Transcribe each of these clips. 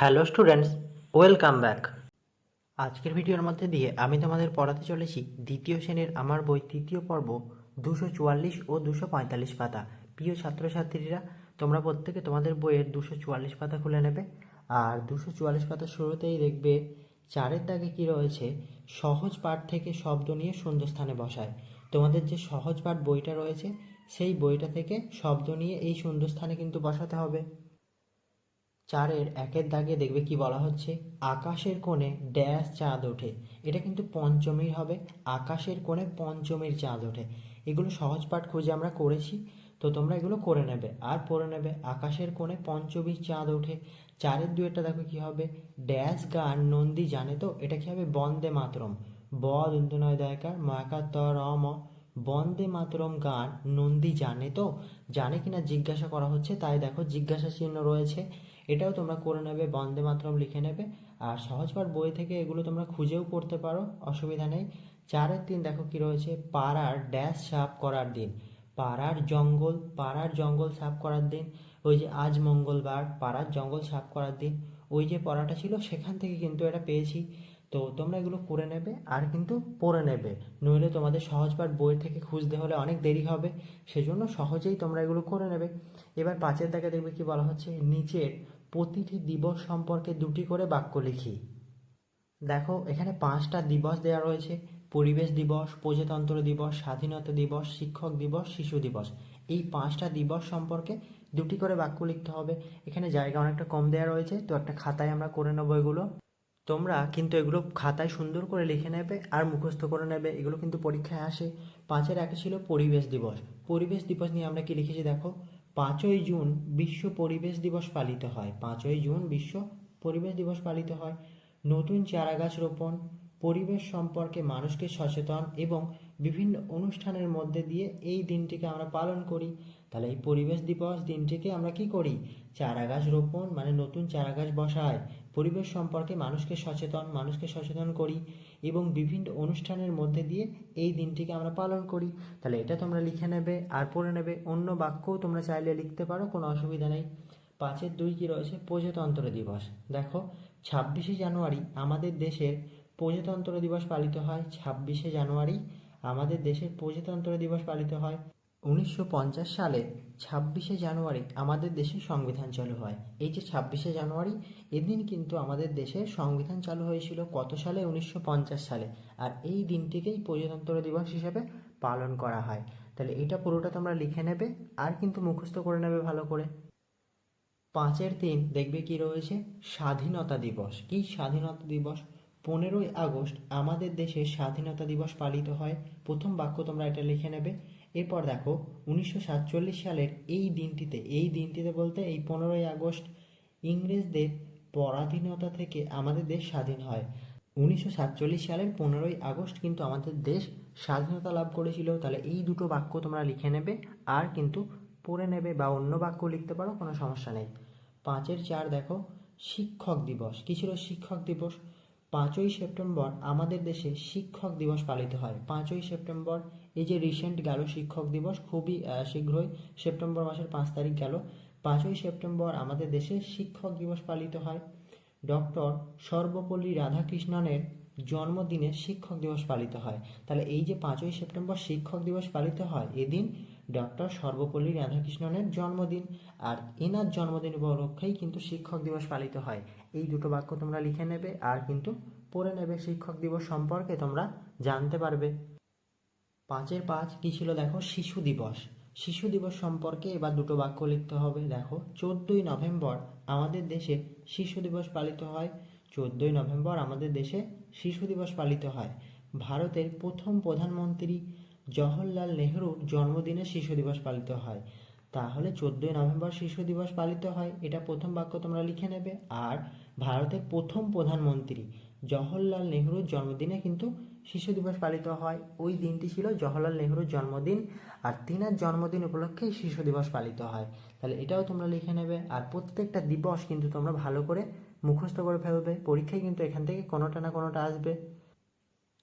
Hello students, welcome back. আজকের ভিডিওর মধ্যে দিয়ে আমি তোমাদের পড়াতে চলেছি দ্বিতীয় শ্রেণির আমার বই তৃতীয় পর্ব দুশো চুয়াল্লিশ ও দুশো পঁয়তাল্লিশ পাতা। প্রিয় ছাত্রছাত্রীরা, তোমরা প্রত্যেকে তোমাদের বইয়ের দুশো চুয়াল্লিশ পাতা খুলে নেবে। আর দুশো চুয়াল্লিশ পাতা শুরুতেই দেখবে চারের দাগে কি রয়েছে, সহজ পাঠ থেকে শব্দ নিয়ে শূন্যস্থানে বসায়। তোমাদের যে সহজ পাঠ বইটা রয়েছে, সেই বইটা থেকে শব্দ নিয়ে এই শূন্যস্থানে কিন্তু বসাতে হবে। চারের একের দাগে দেখবে কি বলা হচ্ছে? আকাশের কোণে ড্যাশ চাঁদ ওঠে। এটা কিন্তু পঞ্চমীর হবে। আকাশের কোণে পঞ্চমীর চাঁদ ওঠে। এগুলো সহজ পাঠ খুঁজে আমরা করেছি, তো তোমরা এগুলো করে নেবে আর পড়ে নেবে। আকাশের কোণে পঞ্চমীর চাঁদ ওঠে। চারের দুয়েরটা দেখো কি হবে? ড্যাশ গান নন্দী জানে তো, এটা কি হবে? বন্দে মাতরম। ব দন্তনয় দয়কার ময়াকার ত র ম বন্দে মাতরম গান নন্দী জানে তো? জানে কিনা জিজ্ঞাসা করা হচ্ছে, তাই দেখো জিজ্ঞাসা চিহ্ন রয়েছে। এটাও তোমরা করে নেবে, বন্দে মাতরম লিখে নেবে। আর সহজপাঠ বই থেকে এগুলো তোমরা খুঁজেও পড়তে পারো, অসুবিধা নেই। চারের দিন দেখো কি রয়েছে, পাড়ার ড্যাশ সাফ করার দিন। পাড়ার জঙ্গল পাড়ার জঙ্গল সাফ করার দিন। ওই যে আজ মঙ্গলবার, পাড়ার জঙ্গল সাফ করার দিন। ওই যে পড়াটা ছিল, সেখান থেকে কিন্তু এটা পেয়েছি। তো তোমরা এগুলো করে নেবে, আর কিন্তু পড়ে নেবে। নইলে তোমাদের সহজপাঠ বই থেকে খুঁজতে হলে অনেক দেরি হবে। সেজন্য সহজেই তোমরা এগুলো করে নেবে। এবার পাঁচের দাগে দেখবে কি বলা হচ্ছে, নিচের প্রতিটি দিবস সম্পর্কে দুটি করে বাক্য লিখি। দেখো, এখানে পাঁচটা দিবস দেওয়া রয়েছে। পরিবেশ দিবস, প্রজাতন্ত্র দিবস, স্বাধীনতা দিবস, শিক্ষক দিবস, শিশু দিবস। এই পাঁচটা দিবস সম্পর্কে দুটি করে বাক্য লিখতে হবে। এখানে জায়গা অনেকটা কম দেওয়া রয়েছে, তো একটা খাতায় আমরা করে নেব এগুলো। তোমরা কিন্তু এগুলো খাতায় সুন্দর করে লিখে নেবে আর মুখস্থ করে নেবে। এগুলো কিন্তু পরীক্ষায় আসে। পাঁচের একে ছিল পরিবেশ দিবস। পরিবেশ দিবস নিয়ে আমরা কি লিখেছি দেখো? পাঁচই জুন বিশ্ব পরিবেশ দিবস পালিত হয়। পাঁচই জুন বিশ্ব পরিবেশ দিবস পালিত হয়। নতুন চারাগাছ রোপণ, পরিবেশ সম্পর্কে মানুষকে সচেতন এবং বিভিন্ন অনুষ্ঠানের মধ্যে দিয়ে এই দিনটিকে আমরা পালন করি। তাহলে এই পরিবেশ দিবস দিনটিকে আমরা কি করি? চারাগাছ রোপণ মানে নতুন চারাগাছ বসায়। পরিবেশ সম্পর্কে মানুষকে সচেতন মানুষকে সচেতন করি এবং বিভিন্ন অনুষ্ঠানের মধ্যে দিয়ে এই দিনটিকে আমরা পালন করি। তাহলে এটা তোমরা লিখে নেবে আর পড়ে নেবে। অন্য বাক্যও তোমরা চাইলে লিখতে পারো, কোনো অসুবিধা নেই। পাঁচের দুই কি রয়েছে? প্রজাতন্ত্র দিবস। দেখো, ছাব্বিশে জানুয়ারি আমাদের দেশের প্রজাতন্ত্র দিবস পালিত হয়। ছাব্বিশে জানুয়ারি আমাদের দেশের প্রজাতন্ত্র দিবস পালিত হয়। উনিশশো পঞ্চাশ সালে ছাব্বিশে জানুয়ারি আমাদের দেশের সংবিধান চালু হয়। এই যে ছাব্বিশে জানুয়ারি, এদিন কিন্তু আমাদের দেশের সংবিধান চালু হয়েছিল কত সালে? উনিশশো পঞ্চাশ সালে। আর এই দিনটিকেই প্রজাতন্ত্র দিবস হিসেবে পালন করা হয়। তাহলে এটা পুরোটা তোমরা লিখে নেবে, আর কিন্তু মুখস্থ করে নেবে ভালো করে। পাঁচের তিন, দেখবে কি রয়েছে? স্বাধীনতা দিবস। কি স্বাধীনতা দিবস? পনেরোই আগস্ট আমাদের দেশে স্বাধীনতা দিবস পালিত হয়। প্রথম বাক্য তোমরা এটা লিখে নেবে। এরপর দেখো, উনিশশো সাতচল্লিশ সালের এই দিনটিতে এই দিনটিতে বলতে এই পনেরোই আগস্ট ইংরেজদের পরাধীনতা থেকে আমাদের দেশ স্বাধীন হয়। উনিশশো সাতচল্লিশ সালের পনেরোই আগস্ট কিন্তু আমাদের দেশ স্বাধীনতা লাভ করেছিল। তাহলে এই দুটো বাক্য তোমরা লিখে নেবে, আর কিন্তু পড়ে নেবে বা অন্য বাক্য লিখতে পারো, কোনো সমস্যা নেই। পাঁচের চার দেখো, শিক্ষক দিবস। কী ছিল শিক্ষক দিবস? পাঁচই সেপ্টেম্বর আমাদের দেশে শিক্ষক দিবস পালিত হয়। পাঁচই সেপ্টেম্বর এই যে রিসেন্ট গেল শিক্ষক দিবস, খুবই শীঘ্রই সেপ্টেম্বর মাসের পাঁচ তারিখ গেল। পাঁচই সেপ্টেম্বর আমাদের দেশে শিক্ষক দিবস পালিত হয়। ডক্টর সর্বপল্লী রাধাকৃষ্ণনের জন্মদিনে শিক্ষক দিবস পালিত হয়। তাহলে এই যে পাঁচই সেপ্টেম্বর শিক্ষক দিবস পালিত হয়, এদিন ডক্টর সর্বপল্লী রাধাকৃষ্ণনের জন্মদিন। আর এনার জন্মদিন উপলক্ষেই কিন্তু শিক্ষক দিবস পালিত হয়। এই দুটো বাক্য তোমরা লিখে নেবে আর কিন্তু পড়ে নেবে শিক্ষক দিবস সম্পর্কে তোমরা জানতে পারবে। পাঁচের পাঁচ কী ছিল দেখো? শিশু দিবস। শিশু দিবস সম্পর্কে এবার দুটো বাক্য লিখতে হবে। দেখো, চোদ্দোই নভেম্বর আমাদের দেশে শিশু দিবস পালিত হয়। চোদ্দোই নভেম্বর আমাদের দেশে শিশু দিবস পালিত হয়। ভারতের প্রথম প্রধানমন্ত্রী জওহরলাল নেহরুর জন্মদিনে শিশু দিবস পালিত হয়। তাহলে চোদ্দোই নভেম্বর শিশু দিবস পালিত হয়। এটা প্রথম বাক্য তোমরা লিখে নেবে। আর ভারতের প্রথম প্রধানমন্ত্রী জওহরলাল নেহরুর জন্মদিনে কিন্তু শিশু দিবস পালিত হয়। ওই দিনটি ছিল জওহরলাল নেহরুর জন্মদিন আর তিনার জন্মদিন উপলক্ষে শিশু দিবস পালিত হয়। তাহলে এটাও তোমরা লিখে নেবে। আর প্রত্যেকটা দিবস কিন্তু তোমরা ভালো করে মুখস্থ করে ফেলবে। পরীক্ষায় কিন্তু এখান থেকে কোনোটা না কোনোটা আসবে।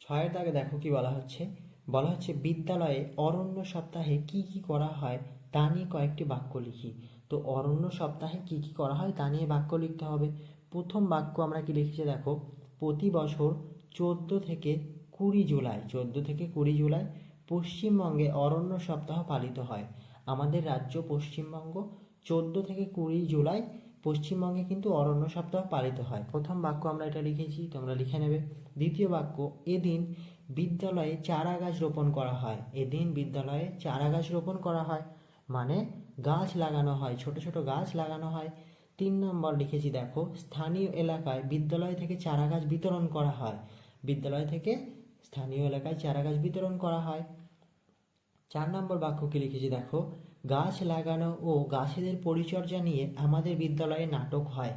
ছয়ের দাগে দেখো কি বলা হচ্ছে। বলা হচ্ছে, বিদ্যালয়ে অরণ্য সপ্তাহে কি কি করা হয় তা নিয়ে কয়েকটি বাক্য লিখি। তো অরণ্য সপ্তাহে কি কি করা হয় তা নিয়ে বাক্য লিখতে হবে। প্রথম বাক্য আমরা কি লিখেছি দেখো, প্রতি বছর চোদ্দ থেকে কুড়ি জুলাই, চোদ্দ থেকে কুড়ি জুলাই পশ্চিমবঙ্গে অরণ্য সপ্তাহ পালিত হয়। আমাদের রাজ্য পশ্চিমবঙ্গ চোদ্দ থেকে কুড়ি জুলাই পশ্চিমবঙ্গে কিন্তু অরণ্য সপ্তাহ পালিত হয়। প্রথম বাক্য আমরা এটা লিখেছি, তোমরা লিখে নেবে। দ্বিতীয় বাক্য, এদিন বিদ্যালয়ে চারা গাছ রোপণ করা হয়। এদিন বিদ্যালয়ে চারা গাছ রোপণ করা হয় মানে গাছ লাগানো হয়, ছোট ছোট গাছ লাগানো হয়। তিন নম্বর লিখেছি, দেখো, স্থানীয় এলাকায় বিদ্যালয় থেকে চারা গাছ বিতরণ করা হয়। বিদ্যালয় থেকে স্থানীয় এলাকায় চারা গাছ বিতরণ করা হয়। চার নম্বর বাক্য কি লিখেছি, দেখো, গাছ লাগানো ও গাছেদের পরিচর্যা নিয়ে আমাদের বিদ্যালয়ে নাটক হয়।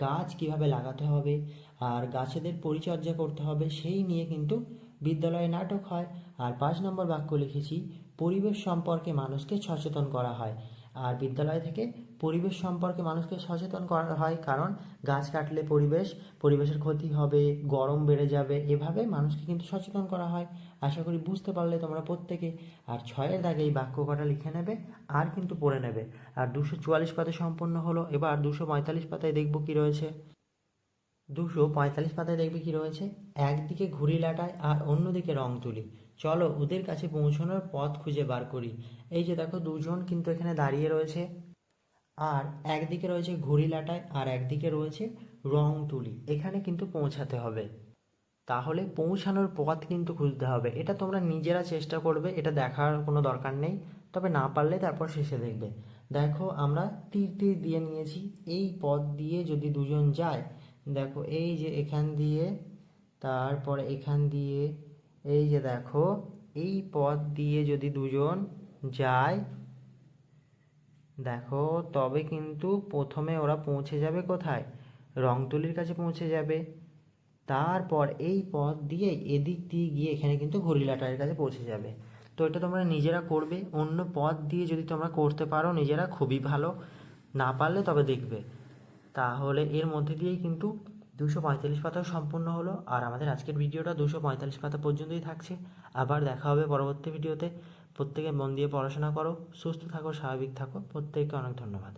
গাছ কীভাবে লাগাতে হবে আর গাছেদের পরিচর্যা করতে হবে, সেই নিয়ে কিন্তু বিদ্যালয়ে নাটক হয়। আর পাঁচ নম্বর বাক্য লিখেছি, পরিবেশ সম্পর্কে মানুষকে সচেতন করা হয়। আর বিদ্যালয় থেকে পরিবেশ সম্পর্কে মানুষকে সচেতন করা হয়, কারণ গাছ কাটলে পরিবেশ, পরিবেশের ক্ষতি হবে, গরম বেড়ে যাবে, এভাবে মানুষকে কিন্তু সচেতন করা হয়। আশা করি বুঝতে পারলে তোমরা প্রত্যেকে। আর ছয়ের দাগে এই বাক্য কটা লিখে নেবে, আর কিন্তু পড়ে নেবে। আর দুশো চুয়াল্লিশ পাতায় সম্পন্ন হলো, এবার দুশো পঁয়তাল্লিশ পাতায় দেখব কি রয়েছে। দুশো পঁয়তাল্লিশ পাতায় দেখবে কি রয়েছে? একদিকে ঘুড়ি লাটায় আর অন্যদিকে রং তুলি। চলো ওদের কাছে পৌঁছানোর পথ খুঁজে বার করি। এই যে দেখো, দুজন কিন্তু এখানে দাঁড়িয়ে রয়েছে। আর একদিকে রয়েছে ঘুড়ি লাটায় আর একদিকে রয়েছে রং তুলি। এখানে কিন্তু পৌঁছাতে হবে। তাহলে পৌঁছানোর পথ কিন্তু খুঁজতে হবে। এটা তোমরা নিজেরা চেষ্টা করবে, এটা দেখার কোনো দরকার নেই। তবে না পারলে তারপর শেষে দেখবে। দেখো, আমরা তীর তীর দিয়ে নিয়েছি। এই পথ দিয়ে যদি দুজন যায়, দেখো, এই যে এখান দিয়ে, তারপরে এখান দিয়ে, এই যে দেখো, এই পথ দিয়ে যদি দুজন যায় দেখো, তবে কিন্তু প্রথমে ওরা পৌঁছে যাবে কোথায়? রংতুলির কাছে পৌঁছে যাবে। তারপর এই পথ দিয়ে এদিক দিয়ে গিয়ে এখানে কিন্তু ঘড়িলাটারের কাছে পৌঁছে যাবে। তো এটা তোমরা নিজেরা করবে। অন্য পথ দিয়ে যদি তোমরা করতে পারো, নিজেরা খুবই ভালো। না পারলে তবে দেখবে। তাহলে এর মধ্যে দিয়েই কিন্তু দুশো পঁয়তাল্লিশ পাতাও সম্পূর্ণ হলো। আর আমাদের আজকের ভিডিওটা দুশো পঁয়তাল্লিশ পাতা পর্যন্তই থাকছে। আবার দেখা হবে পরবর্তী ভিডিওতে। প্রত্যেকে মন দিয়ে পড়াশোনা করো সুস্থ থাকো স্বাভাবিক থাকো। প্রত্যেককে অনেক ধন্যবাদ।